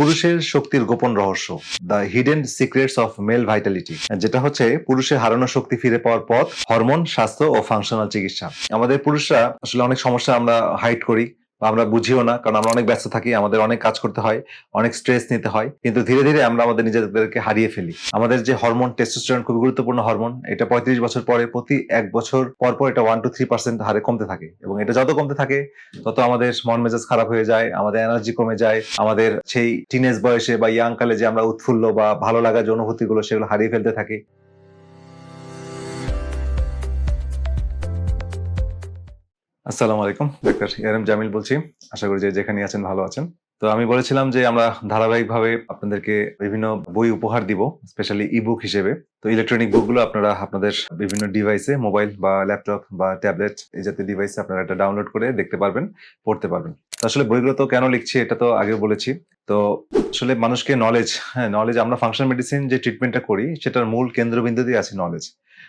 পুরুষের শক্তির গোপন রহস্য the hidden secrets of male vitality যেটা হচ্ছে পুরুষের হারানো শক্তি ফিরে পাওয়ার পথ, হরমোন, স্বাস্থ্য ও ফাংশনাল চিকিৎসা। আমাদের পুরুষরা আসলে অনেক সমস্যা আমরা হাইট করি। আমরা বুঝিও না, কারণ আমরা অনেক ব্যস্ত থাকি, আমাদের অনেক কাজ করতে হয়, অনেক স্ট্রেস নিতে হয়, কিন্তু ধীরে ধীরে আমরা আমাদের নিজেদেরকে হারিয়ে ফেলি। আমাদের যে হরমোন টেস্টোস্টেরন খুবই গুরুত্বপূর্ণ হরমোন এটা পঁয়ত্রিশ বছর পরে, প্রতি এক বছর পর পর এটা ওয়ান টু থ্রি পার্সেন্ট হারে কমতে থাকে। এবং এটা যত কমতে থাকে, তত আমাদের মন মেজাজ খারাপ হয়ে যায়, আমাদের এনার্জি কমে যায়, আমাদের সেই টিনেজ বয়সে বা ইয়াং কালে যে আমরা উৎফুল্ল বা ভালো লাগা যে অনুভূতিগুলো, সেগুলো হারিয়ে ফেলতে থাকি। আসসালামু আলাইকুম ডক্টর এরএম জামিল বলছি। আশা করি যে যেখানে আছেন ভালো আছেন। তো আমি বলেছিলাম যে আমরা ধারাবাহিকভাবে আপনাদেরকে বিভিন্ন বই উপহার দিব, স্পেশালি ইবুক হিসেবে। তো ইলেকট্রনিক বুকগুলো আপনারা আপনাদের বিভিন্ন ডিভাইসে মোবাইল বা ল্যাপটপ বা ট্যাবলেট এই জাতীয় ডিভাইসে আপনারা এটা ডাউনলোড করে দেখতে পারবেন, পড়তে পারবেন। আসলে বইগুলো তো কেন লিখছি এটা তো আগেও বলেছি। তো আসলে মানুষকে নলেজ হ্যাঁ নলেজ আমরা ফাংশন মেডিসিন যে ট্রিটমেন্টটা করি, সেটার মূল কেন্দ্রবিন্দুতেই আছে নলেজ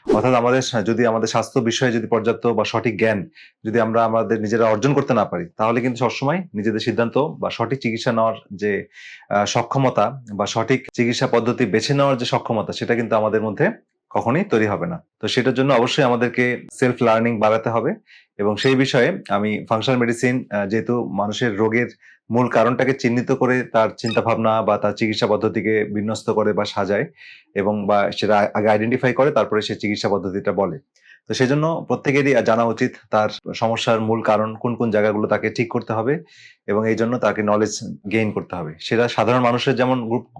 অর্থাৎ আমাদের যদি আমাদের স্বাস্থ্য বিষয়ে যদি পর্যাপ্ত বা সঠিক জ্ঞান যদি আমরা আমাদের নিজেরা অর্জন করতে না পারি, তাহলে কিন্তু সবসময় নিজেদের সিদ্ধান্ত বা সঠিক চিকিৎসা নেওয়ার যে সক্ষমতা বা সঠিক চিকিৎসা পদ্ধতি বেছে নেওয়ার যে সক্ষমতা, সেটা কিন্তু আমাদের মধ্যে কখনোই তৈরি হবে না। তো সেটার জন্য অবশ্যই আমাদেরকে সেলফ লার্নিং বাড়াতে হবে এবং সেই বিষয়ে আমি ফাংশনাল মেডিসিন যেহেতু মানুষের রোগের মূল কারণটাকে চিহ্নিত করে তার চিন্তা ভাবনা বা তার চিকিৎসা পদ্ধতিকে বিন্যস্ত করে বা সাজায় এবং বা সেটা আগে আইডেন্টিফাই করে, তারপরে সে চিকিৎসা পদ্ধতিটা বলে। তো সেই জন্য প্রত্যেকেরই জানা উচিত তার সমস্যার মূল কারণ, কোন কোন জায়গাগুলো তাকে ঠিক করতে হবে এবং এই জন্য তাকে নলেজ গেইন করতে হবে। সেটা সাধারণ মানুষের যেমন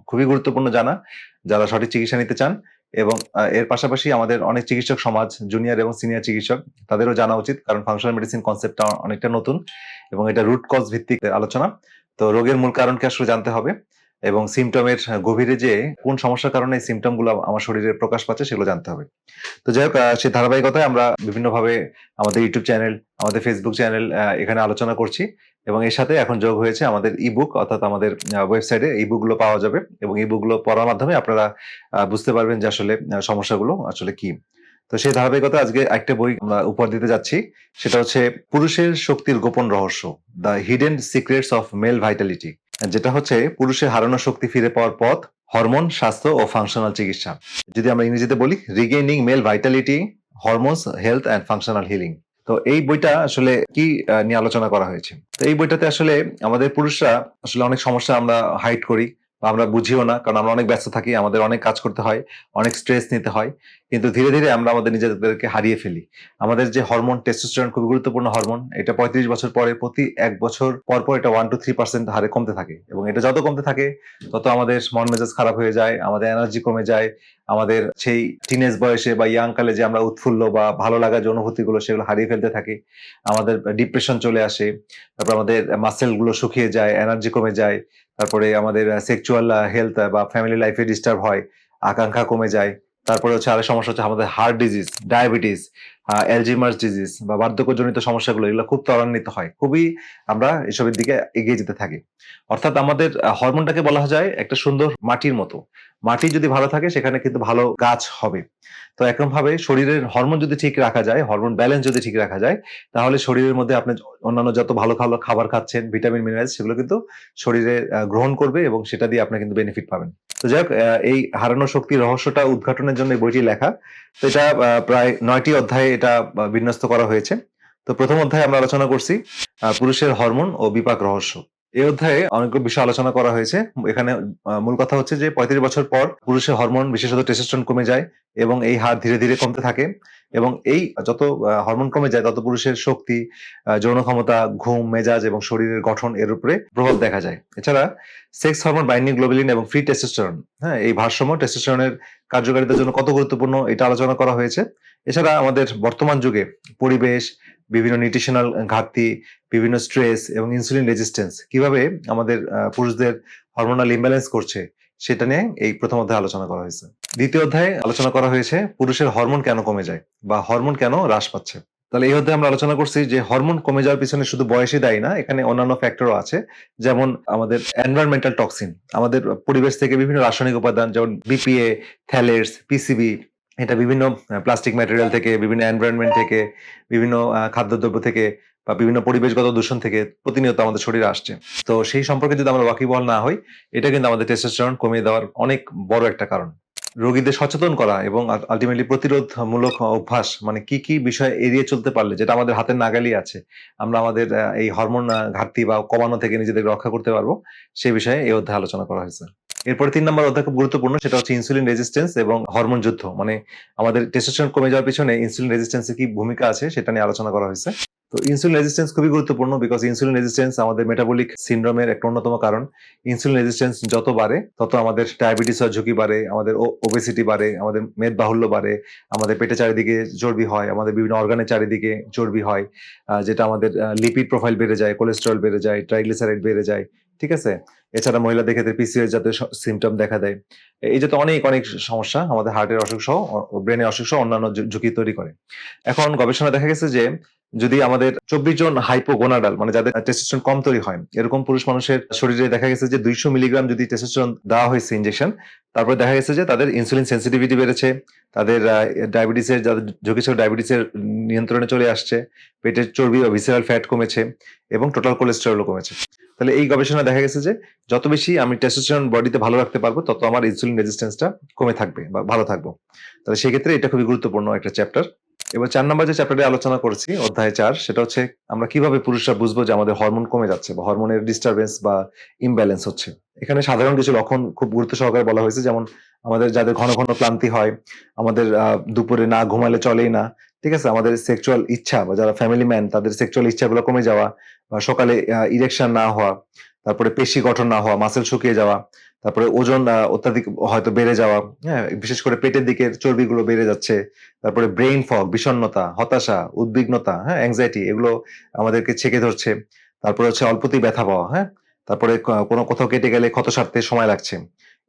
খুবই গুরুত্বপূর্ণ জানা, যারা সঠিক চিকিৎসা নিতে চান এবং এর পাশাপাশি আমাদের অনেক চিকিৎসক সমাজ জুনিয়র এবং সিনিয়র চিকিৎসক, তাদেরও জানা উচিত, কারণ ফাংশনাল মেডিসিন কনসেপ্টটা অনেকটা নতুন এবং এটা রুট কজ ভিত্তিক আলোচনা। তো রোগের মূল কারণকে আসলে জানতে হবে এবং সিমটমের গভীরে যে কোন সমস্যার কারণে এই সিমটমগুলো আমার শরীরে প্রকাশ পাচ্ছে সেগুলো জানতে হবে। তো যাই হোক সেই ধারাবাহিকতায় আমরা বিভিন্নভাবে আমাদের ইউটিউব চ্যানেল আমাদের ফেসবুক চ্যানেল এখানে আলোচনা করছি। এবং এর সাথে এখন যোগ হয়েছে আমাদের ইবুক অর্থাৎ আমাদের ওয়েবসাইটে ইবুকগুলো পাওয়া যাবে। এবং ইবুকগুলো পড়ার মাধ্যমে আপনারা বুঝতে পারবেন যে আসলে সমস্যাগুলো আসলে কি। তো সেই ধারাবাহিকতা আজকে একটা বই আমরা উপহার দিতে যাচ্ছি। সেটা হচ্ছে পুরুষের শক্তির গোপন রহস্য the hidden secrets of male vitality যেটা হচ্ছে পুরুষের হারানো শক্তি ফিরে পাওয়ার পথ, হরমোন, স্বাস্থ্য ও ফাংশনাল চিকিৎসা। যদি আমরা ইংরেজিতে বলি regaining male vitality hormones health and functional healing তো এই বইটা আসলে কি নিয়ে আলোচনা করা হয়েছে? তো এই বইটাতে আসলে আমাদের পুরুষরা আসলে অনেক সমস্যা আমরা হাইড করি। আমরা বুঝিও না, কারণ আমরা অনেক ব্যস্ত থাকি, আমাদের অনেক কাজ করতে হয়, অনেক স্ট্রেস নিতে হয়, কিন্তু ধীরে ধীরে আমরা আমাদের নিজেদেরকে হারিয়ে ফেলি। আমাদের যে হরমোন টেস্টোস্টেরন খুবই গুরুত্বপূর্ণ হরমোন এটা পঁয়ত্রিশ বছর পরে, প্রতি এক বছর পর পর এটা ওয়ান টু থ্রি পার্সেন্ট হারে কমতে থাকে। এবং এটা যত কমতে থাকে, তত আমাদের মন মেজাজ খারাপ হয়ে যায়, আমাদের এনার্জি কমে যায়, আমাদের সেই টিনেজ বয়সে বা ইয়াং কালে যে আমরা উৎফুল্ল বা ভালো লাগা যে অনুভূতিগুলো, সেগুলো হারিয়ে ফেলতে থাকি, আমাদের ডিপ্রেশন চলে আসে, তারপর আমাদের মাসেলগুলো শুকিয়ে যায় এনার্জি কমে যায় তারপরে আমাদের সেক্সুয়াল হেলথ বা ফ্যামিলি লাইফে ডিস্টার্ব হয় আকাঙ্ক্ষা কমে যায় তারপরে হচ্ছে আরেক সমস্যা হচ্ছে আমাদের heart disease diabetes Alzheimer's disease বা বার্ধক্যজনিত সমস্যাগুলো, এগুলো খুব ত্বরান্বিত হয়। খুবই আমরা এসবের দিকে এগিয়ে যেতে থাকি। অর্থাৎ আমাদের হরমোনটাকে বলা যায় একটা সুন্দর মাটির মতো। মাটি যদি ভালো থাকে, সেখানে কিন্তু ভালো গাছ হবে। তো একরকম ভাবে শরীরের হরমোন যদি ঠিক রাখা যায়, হরমোন ব্যালেন্স যদি ঠিক রাখা যায়, তাহলে শরীরের মধ্যে আপনি অন্যান্য যত ভালো ভালো খাবার খাচ্ছেন ভিটামিন মিনারেলস সেগুলো কিন্তু শরীরে গ্রহণ করবে এবং সেটা দিয়ে আপনি কিন্তু বেনিফিট পাবেন। তো যাই হোক এই হারানো শক্তির রহস্যটা উদ্ঘাটনের জন্য বইটি লেখা। তো এটা প্রায় নয়টি অধ্যায়ে এটা বিন্যস্ত করা হয়েছে। তো প্রথম অধ্যায়ে আমরা আলোচনা করছি পুরুষের হরমোন ও বিপাক রহস্য। এই অধ্যায়ে অনেকগুলো বিষয় আলোচনা করা হয়েছে। এখানে মূল কথা হচ্ছে যে পঁয়ত্রিশ বছর পর পুরুষের হরমোন বিশেষত টেস্টোস্টেরন কমে যায় এবং এই হার ধীরে ধীরে কমতে থাকে এবং এই যত হরমোন কমে যায় তত পুরুষের শক্তি যৌন ক্ষমতা, ঘুম, মেজাজ এবং শরীরের গঠন এর উপরে প্রভাব দেখা যায়। এছাড়া সেক্স হরমোন বাইন্ডিং গ্লোবিলিন এবং ফ্রি টেস্টোস্টেরন হ্যাঁ এই ভারসাম্য টেস্টোস্টেরনের কার্যকারিতার জন্য কত গুরুত্বপূর্ণ এটা আলোচনা করা হয়েছে। এছাড়া আমাদের বর্তমান যুগে পরিবেশ বিভিন্ন নিউট্রিশনাল ঘাটতি, বিভিন্ন স্ট্রেস এবং ইনসুলিন রেজিস্ট্যান্স কীভাবে আমাদের পুরুষদের হরমোনাল ইমব্যালেন্স করছে সেটা নিয়ে এই প্রথম অধ্যায়ে আলোচনা করা হয়েছে। দ্বিতীয় অধ্যায়ে আলোচনা করা হয়েছে পুরুষের হরমোন কেন কমে যায় বা হরমোন কেন হ্রাস পাচ্ছে। তাহলে এই অধ্যায়ে আমরা আলোচনা করছি যে হরমোন কমে যাওয়ার পিছনে শুধু বয়সই দায়ী না, এখানে অন্যান্য ফ্যাক্টরও আছে। যেমন আমাদের এনভায়রনমেন্টাল টক্সিন আমাদের পরিবেশ থেকে বিভিন্ন রাসায়নিক উপাদান যেমন বিপিএ থ্যালেটস পিসিবি এটা বিভিন্ন প্লাস্টিক ম্যাটেরিয়াল থেকে বিভিন্ন এনভায়রনমেন্ট থেকে বিভিন্ন খাদ্যদ্রব্য থেকে বা বিভিন্ন পরিবেশগত দূষণ থেকে প্রতিনিয়ত আমাদের শরীরে আসছে। তো সেই সম্পর্কে যদি আমরা ওয়াকিবহাল না হই এটা কিন্তু আমাদের টেস্টোস্টেরন কমিয়ে দেওয়ার অনেক বড় একটা কারণ। রোগীদের সচেতন করা এবং আলটিমেটলি প্রতিরোধমূলক অভ্যাস মানে কি কি বিষয় এড়িয়ে চলতে পারলে, যেটা আমাদের হাতের নাগালি আছে, আমরা আমাদের এই হরমোন ঘাটতি বা কমানো থেকে নিজেদের রক্ষা করতে পারব, সে বিষয়ে এই অধ্যায়ে আলোচনা করা হয়েছে। এরপরে তিন নম্বর অধ্যায় খুব গুরুত্বপূর্ণ, সেটা হচ্ছে ইনসুলিন রেজিস্ট্যান্স এবং হরমোন যুদ্ধ মানে আমাদের টেস্টোস্টেরন কমে যাওয়ার পিছনে ইনসুলিন রেজিস্ট্যান্সের কি ভূমিকা আছে, সেটা নিয়ে আলোচনা করা হয়েছে। তো ইনসুলিন রেজিস্ট্যান্স খুবই গুরুত্বপূর্ণ বিকজ ইনসুলিন রেজিস্ট্যান্স আমাদের মেটাবলিক সিন্ড্রোমের একটা অন্যতম কারণ। ইনসুলিন রেজিস্ট্যান্স যত বাড়ে, তত আমাদের ডায়াবেটিস ঝুঁকি বাড়ে, আমাদের ওবেসিটি বাড়ে, আমাদের মেদ বাহুল্য বাড়ে, আমাদের পেটে চারিদিকে চর্বি হয়, আমাদের বিভিন্ন অর্গানের চারিদিকে চর্বি হয় যেটা আমাদের লিপিড প্রোফাইল বেড়ে যায় কোলেস্টেরল বেড়ে যায় ট্রাইগ্লিসারাইড বেড়ে যায়, ঠিক আছে? এছাড়া মহিলাদের ক্ষেত্রে পিসিএস জাতীয় সিমটম দেখা দেয়। এই যাতে অনেক অনেক সমস্যা, আমাদের হার্টের অসুখ সহ ব্রেনের অসুখ সহ অন্যান্য ঝুঁকি তৈরি করে। এখন গবেষণা দেখা গেছে যে যদি আমাদের চব্বিশ জন হাইপোগোনাডাল মানে যাদের টেস্টোস্টেরন কম তৈরি হয়, এরকম পুরুষ মানুষের শরীরে দেখা গেছে যে দুইশো মিলিগ্রাম যদি টেস্টোস্টেরন দেওয়া হয়েছে ইনজেকশন তারপরে দেখা গেছে যে তাদের ইনসুলিন সেন্সিটিভিটি বেড়েছে, তাদের ডায়াবেটিসের যাদের ঝুঁকি ছিল ডায়াবেটিসের নিয়ন্ত্রণে চলে আসছে, পেটের চর্বি বা ভিসেরাল ফ্যাট কমেছে এবং টোটাল কোলেস্টেরলও কমেছে। তাহলে এই গবেষণা দেখা গেছে যে যত বেশি আমি টেস্টোস্টেরন বডিতে ভালো রাখতে পারব, তত আমার ইনসুলিন রেজিস্ট্যান্সটা কমে থাকবে বা ভালো থাকব। তাহলে সেক্ষেত্রে এটা খুবই গুরুত্বপূর্ণ একটা চ্যাপ্টার এবার চার নম্বর যে চ্যাপ্টারে আলোচনা করেছি, অধ্যায় চার, সেটা হচ্ছে আমরা কীভাবে পুরুষরা বুঝব যে আমাদের হরমোন কমে যাচ্ছে বা হরমোনের ডিস্টারবেন্স বা ইমব্যালেন্স হচ্ছে। এখানে সাধারণ কিছু লক্ষণ খুব গুরুত্ব সহকারে বলা হয়েছে, যেমন আমাদের যাদের ঘন ঘন ক্লান্তি হয়, আমাদের দুপুরে না ঘুমালে চলেই না, ঠিক আছে? আমাদের সেক্সুয়াল ইচ্ছা বা যারা ফ্যামিলি ম্যান তাদের সেক্সুয়াল ইচ্ছাগুলো কমে যাওয়া বা সকালে ইরেকশন না হওয়া, তারপরে পেশি গঠন না হওয়া মাসেল শুকিয়ে যাওয়া তারপরে ওজন অত্যাধিক হয়তো বেড়ে যাওয়া হ্যাঁ বিশেষ করে পেটের দিকে চর্বিগুলো বেড়ে যাচ্ছে, তারপরে ব্রেইন ফগ বিষণ্ণতা, হতাশা, উদ্বিগ্নতা হ্যাঁ অ্যাংজাইটি এগুলো আমাদেরকে ছেকে ধরছে। তারপরে হচ্ছে অল্পতেই ব্যথা পাওয়া হ্যাঁ তারপরে কোনো কোথাও কেটে গেলে ক্ষত সারতে সময় লাগছে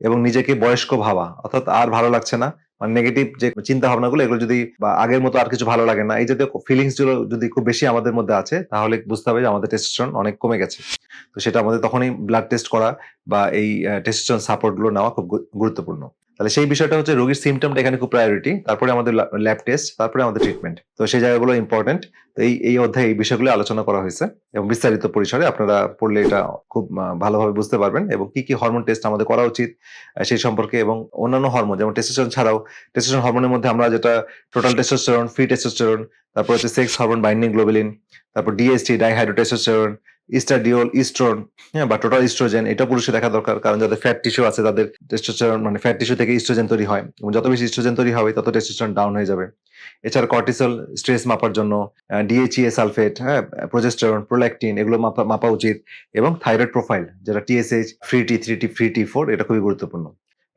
এবং নিজেকে বয়স্ক ভাবা, অর্থাৎ আর ভালো লাগছে না। মানে নেগেটিভ যে চিন্তা ভাবনাগুলো এগুলো যদি বা আগের মতো আর কিছু ভালো লাগে না, এই জাতীয় ফিলিংসগুলো যদি খুব বেশি আমাদের মধ্যে আছে, তাহলে বুঝতে হবে যে আমাদের টেস্টোস্টেরন অনেক কমে গেছে। তো সেটা আমাদের তখনই ব্লাড টেস্ট করা বা এই টেস্টোস্টেরন সাপোর্টগুলো নেওয়া খুব গুরুত্বপূর্ণ। তাহলে সেই বিষয়টা হচ্ছে রোগীর সিমটমটা এখানে খুব প্রায়োরিটি তারপরে আমাদের ল্যাব টেস্ট তারপরে আমাদের ট্রিটমেন্ট তো সেই জায়গাগুলো ইম্পর্টেন্ট তো এই এই অধ্যায়ে এই বিষয়গুলো আলোচনা করা হয়েছে এবং বিস্তারিত পরিসরে আপনারা পড়লে এটা খুব ভালোভাবে বুঝতে পারবেন এবং কি কি হরমোন টেস্ট আমাদের করা উচিত সেই সম্পর্কে এবং অন্যান্য হরমোন যেমন টেস্টোস্টেরন ছাড়াও টেস্টোস্টেরন হরমোনের মধ্যে আমরা যেটা টোটাল টেস্টোস্টেরন ফ্রি টেস্টোস্টেরন তারপর হচ্ছে সেক্স হরমোন বাইন্ডিং গ্লোবুলিন তারপর ডিএসটি ডাইহাইড্রোটেস্টোস্টেরন ইস্টাডিওল ইস্ট্রন হ্যাঁ বা টোটাল ইস্ট্রোজেন এটা পুরুষে দেখা দরকার, কারণ যাদের ফ্যাট টিস্যু আছে, তাদের টেস্টোস্টেরন মানে ফ্যাট টিস্যু থেকে ইস্ট্রোজেন তৈরি হয়, এবং যত বেশি ইস্ট্রোজেন তৈরি হবে, তত টেস্টোস্টেরন ডাউন হয়ে যাবে। এছাড়া কর্টিসল স্ট্রেস মাপার জন্য ডিএইচএ সালফেট হ্যাঁ প্রোজেস্টেরন প্রোল্যাকটিন এগুলো মাপা মাপা উচিত, এবং থাইরয়েড প্রোফাইল যেটা TSH free T three T free T four এটা খুবই গুরুত্বপূর্ণ।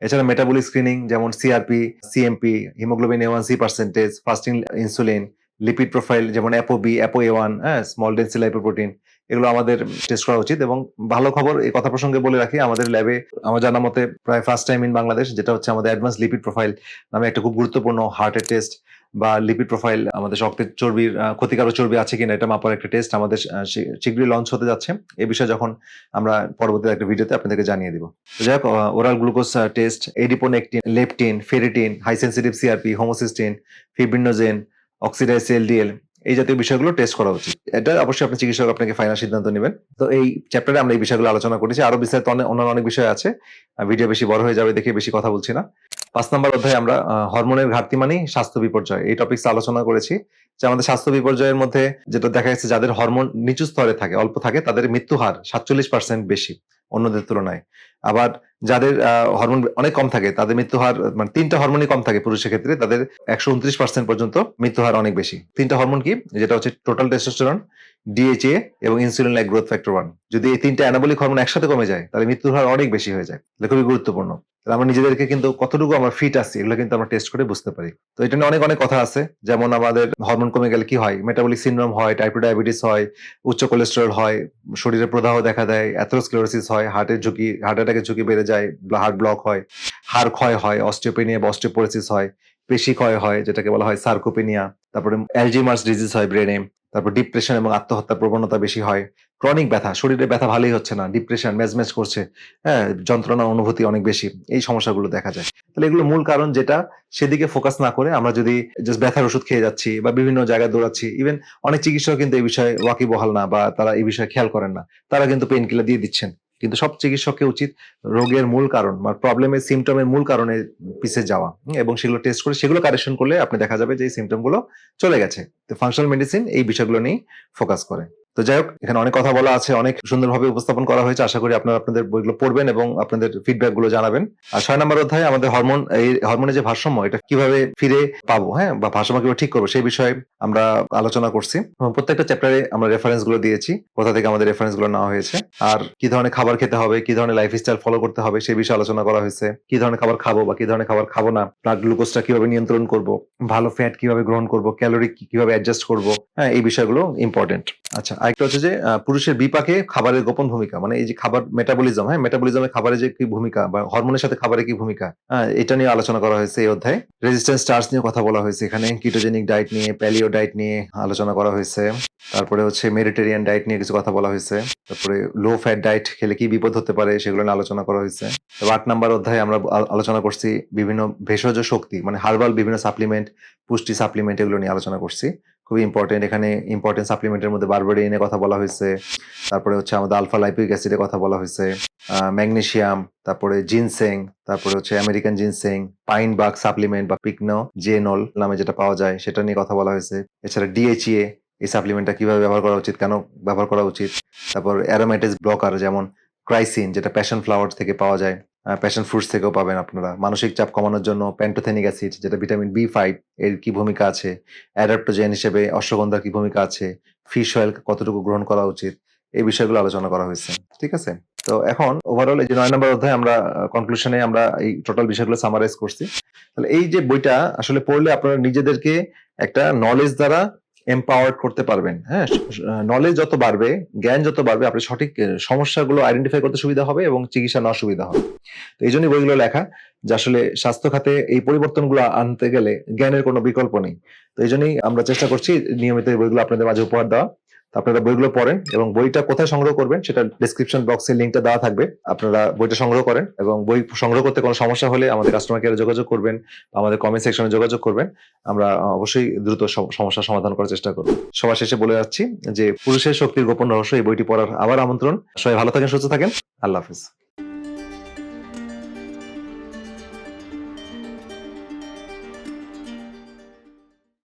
এছাড়া মেটাবলিক স্ক্রিনিং যেমন CRP CMP haemoglobin A one C percentage fasting insulin lipid profile যেমন apo B apo A one হ্যাঁ স্মল ডেন্সি লাইপোপ্রোটিন এগুলো আমাদের টেস্ট করা উচিত এবং ভালো খবর এই কথা প্রসঙ্গে বলে রাখি, আমাদের ল্যাবে আমার জানা মতে প্রায় ফার্স্ট টাইম ইন বাংলাদেশ যেটা হচ্ছে আমাদের অ্যাডভান্স লিপিড প্রোফাইল নামে একটা খুব গুরুত্বপূর্ণ হার্টের টেস্ট বা লিপিড প্রোফাইল আমাদের রক্তের চর্বির ক্ষতিকারক চর্বি আছে কিনা এটা মাপার একটা টেস্ট আমাদের শীঘ্রই লঞ্চ হতে যাচ্ছে। এ বিষয়ে যখন আমরা পরবর্তী একটা ভিডিওতে আপনাদেরকে জানিয়ে দিব। যাই হোক oral glucose test adiponectin leptin ferritin high sensitive CRP homocysteine fibrinogen oxidise LDL এই জাতীয় বিষয়গুলো টেস্ট করা উচিত। এটা অবশ্যই আপনি চিকিৎসক আপনাকে ফাইনাল সিদ্ধান্ত নেবেন। তো এই চ্যাপ্টারে আমরা এই বিষয়গুলো আলোচনা করেছি। আরও বিস্তারিত অন্যান্য অনেক বিষয় আছে। ভিডিও বেশি বড় হয়ে যাবে দেখে বেশি কথা বলছি না। পাঁচ নম্বর অধ্যায়ে আমরা হরমোনের ঘাটতি মানেই স্বাস্থ্য বিপর্যয়। এই টপিকস আলোচনা করেছি যে আমাদের স্বাস্থ্য বিপর্যয়ের মধ্যে যেটা দেখা যাচ্ছে যাদের হরমোন নিচু স্তরে থাকে, অল্প থাকে, তাদের মৃত্যু হার সাতচল্লিশ পার্সেন্ট বেশি অন্যদের তুলনায়। আবার যাদের হরমোন অনেক কম থাকে, তাদের মৃত্যু হার মানে তিনটা হরমোনই কম থাকে পুরুষের ক্ষেত্রে, তাদের একশো উনত্রিশ পার্সেন্ট পর্যন্ত মৃত্যু হার অনেক বেশি। তিনটা হরমোন কি? যেটা হচ্ছে টোটাল টেস্টোস্টেরন ডিএচএ এবং insulin like growth factor one যদি এই তিনটা অ্যানাবলিক হরমোন একসাথে কমে যায়, তাহলে মৃত্যুর হার অনেক বেশি হয়ে যায়। এটা খুবই গুরুত্বপূর্ণ। আমরা নিজেদেরকে কিন্তু কতটুকু আমরা ফিট আছি, এগুলো কিন্তু আমরা টেস্ট করে বুঝতে পারি। তো এটা নিয়ে অনেক অনেক কথা আছে। যেমন আমাদের হরমোন কমে গেলে কি হয়? মেটাবলিক সিনড্রোম হয় টাইপ টু ডায়াবেটিস হয়, উচ্চ কোলেস্টেরল হয়, শরীরে প্রদাহ দেখা দেয় অ্যাথেরোস্ক্লেরোসিস হয় হার্টের ঝুঁকি হার্ট অ্যাটাকের ঝুঁকি বেড়ে যায়, হার্ট ব্লক হয়, হাড় ক্ষয় হয়, অস্টিওপেনিয়া বা অস্টিওপোরোসিস হয়, পেশি ক্ষয় হয়, যেটাকে বলা হয় সার্কোপেনিয়া, তারপরে অ্যালজিমার্স ডিজিজ হয় ব্রেনে, তারপর ডিপ্রেশন এবং আত্মহত্যার প্রবণতা বেশি হয়, ক্রনিক ব্যথা, শরীরে ব্যথা ভালোই হচ্ছে না, ডিপ্রেশন ম্যাজম্যাজ করছে হ্যাঁ যন্ত্রণা, অনুভূতি অনেক বেশি, এই সমস্যাগুলো দেখা যায়। তাহলে এগুলো মূল কারণ যেটা সেদিকে ফোকাস না করে আমরা যদি জাস্ট ব্যথার ওষুধ খেয়ে যাচ্ছি বা বিভিন্ন জায়গায় দৌড়াচ্ছি ইভেন অনেক চিকিৎসক কিন্তু এই বিষয়ে ওয়াকিবহাল না বা তারা এই বিষয়ে খেয়াল করেন না, তারা কিন্তু পেইন কিলার দিয়ে দিচ্ছেন। কিন্তু সব চিকিৎসকের উচিত রোগের মূল কারণ বা প্রবলেমের সিমটমের মূল কারণে পিছে যাওয়া এবং সেগুলো টেস্ট করে, সেগুলো কারেকশন করলে আপনি দেখা যাবে যে এই সিমটমগুলো চলে গেছে। তো ফাংশনাল মেডিসিন এই বিষয়গুলো নিয়ে ফোকাস করে। তো যাই হোক, এখানে অনেক কথা বলা আছে, অনেক সুন্দরভাবে উপস্থাপন করা হয়েছে। আশা করি আপনারা আপনাদের বইগুলো পড়বেন এবং আপনাদের ফিডব্যাকগুলো জানাবেন। আর ছয় নম্বর অধ্যায়ে, আমাদের হরমোন এই হরমোনের যে ভারসাম্য, এটা কীভাবে ফিরে পাবো হ্যাঁ? বা ভারসাম্য কীভাবে ঠিক করব, সেই বিষয়ে আমরা আলোচনা করছি। এবং প্রত্যেকটা চ্যাপ্টারে আমরা রেফারেন্সগুলো দিয়েছি, কোথা থেকে আমাদের রেফারেন্সগুলো নেওয়া হয়েছে। আর কি ধরনের খাবার খেতে হবে, কি ধরনের লাইফ স্টাইল ফলো করতে হবে, সেই বিষয়ে আলোচনা করা হয়েছে। কি ধরনের খাবার খাব বা কি ধরনের খাবার খাব না ব্লাড গ্লুকোজটা কীভাবে নিয়ন্ত্রণ করব, ভালো ফ্যাট কীভাবে গ্রহণ করব ক্যালোরি কীভাবে অ্যাডজাস্ট করব হ্যাঁ? এই বিষয়গুলো ইম্পর্টেন্ট আচ্ছা আরেকটা হচ্ছে যে পুরুষের বিপাকে খাবারের গোপন ভূমিকা মানে এই যে খাবার মেটাবলিজম হ্যাঁ? মেটাবলিজমে খাবারের যে কি ভূমিকা বা হরমোনের সাথে খাবারের কি ভূমিকা? এটা নিয়ে আলোচনা করা হয়েছে এই অধ্যায়ে। রেজিস্ট্যান্স চার্জ নিয়ে কথা বলা হয়েছে এখানে কিটোজেনিক ডায়েট নিয়ে প্যালিও ডায়েট নিয়ে আলোচনা করা হয়েছে। তারপরে হচ্ছে মেডিটেরিয়ান ডায়েট নিয়ে কিছু কথা বলা হয়েছে। তারপরে লো ফ্যাট ডায়েট খেলে কি বিপদ হতে পারে সেগুলো নিয়ে আলোচনা করা হয়েছে। আট নাম্বার অধ্যায়ে আমরা আলোচনা করছি বিভিন্ন ভেষজ শক্তি মানে হার্বাল বিভিন্ন সাপ্লিমেন্ট পুষ্টি সাপ্লিমেন্ট এগুলো নিয়ে আলোচনা করছি। খুবই ইম্পর্টেন্ট এখানে ইম্পর্টেন্ট সাপ্লিমেন্টের মধ্যে বারবারিনে কথা বলা হয়েছে। তারপরে হচ্ছে আমাদের আলফা লাইপিক অ্যাসিডের কথা বলা হয়েছে। ম্যাগনেসিয়াম তারপরে জিনসেং তারপরে হচ্ছে American ginseng pine bark supplement বা পিকনো জেনল নামে যেটা পাওয়া যায়, সেটা নিয়ে কথা বলা হয়েছে। এছাড়া ডিএইচএ এই সাপ্লিমেন্টটা কীভাবে ব্যবহার করা উচিত, কেন ব্যবহার করা উচিত? তারপর অ্যারোমেটিস ব্লকার যেমন, ক্রাইসিন, যেটা প্যাশন ফ্লাওয়ার থেকে পাওয়া যায়। প্যাশন ফ্রুটস থেকেও পাবেন আপনারা। মানসিক চাপ কমানোর জন্য প্যান্টোথেনিক অ্যাসিড যেটা ভিটামিন বি ফাইভ এর কি ভূমিকা আছে অ্যাডাপ্টোজেন হিসেবে অশ্বগন্ধার কি ভূমিকা আছে ফিশ অয়েল কতটুকু গ্রহণ করা উচিত, এই বিষয়গুলো আলোচনা করা হয়েছে, ঠিক আছে? তো এখন ওভারঅল এই যে নয় নম্বর অধ্যায় আমরা কনক্লুশনে আমরা এই টোটাল বিষয়গুলো সামারাইজ করছি। তাহলে এই যে বইটা আসলে পড়লে আপনারা নিজেদেরকে একটা নলেজ দ্বারা এম্পাওয়ার্ড করতে পারবেন। হ্যাঁ নলেজ যত বাড়বে, জ্ঞান যত বাড়বে, আপনি সঠিক সমস্যাগুলো আইডেন্টিফাই করতে সুবিধা হবে এবং চিকিৎসা নেওয়া সুবিধা হবে। তো এই জন্যই বইগুলো লেখা, যে আসলে স্বাস্থ্য খাতে এই পরিবর্তনগুলো আনতে গেলে জ্ঞানের কোনো বিকল্প নেই। তো এই জন্যই আমরা চেষ্টা করছি নিয়মিত এই বইগুলো আপনাদের মাঝে উপহার দেওয়া। আপনারা বইগুলো পড়েন এবং বইটা কোথায় সংগ্রহ করবেন সেটা ডিসক্রিপশন বক্সে লিঙ্কটা দেওয়া থাকবে। আপনারা বইটা সংগ্রহ করেন এবং বই সংগ্রহ করতে কোনো সমস্যা হলে আমাদের কাস্টমার কেয়ারে যোগাযোগ করবেন আমাদের কমেন্ট সেকশনে যোগাযোগ করবেন। আমরা অবশ্যই দ্রুত সমস্যা সমস্যার সমাধান করার চেষ্টা করব। সবার শেষে বলে যাচ্ছি যে পুরুষের শক্তির গোপন রহস্য এই বইটি পড়ার আবার আমন্ত্রণ। সবাই ভালো থাকেন, সুস্থ থাকেন। আল্লাহ হাফিজ।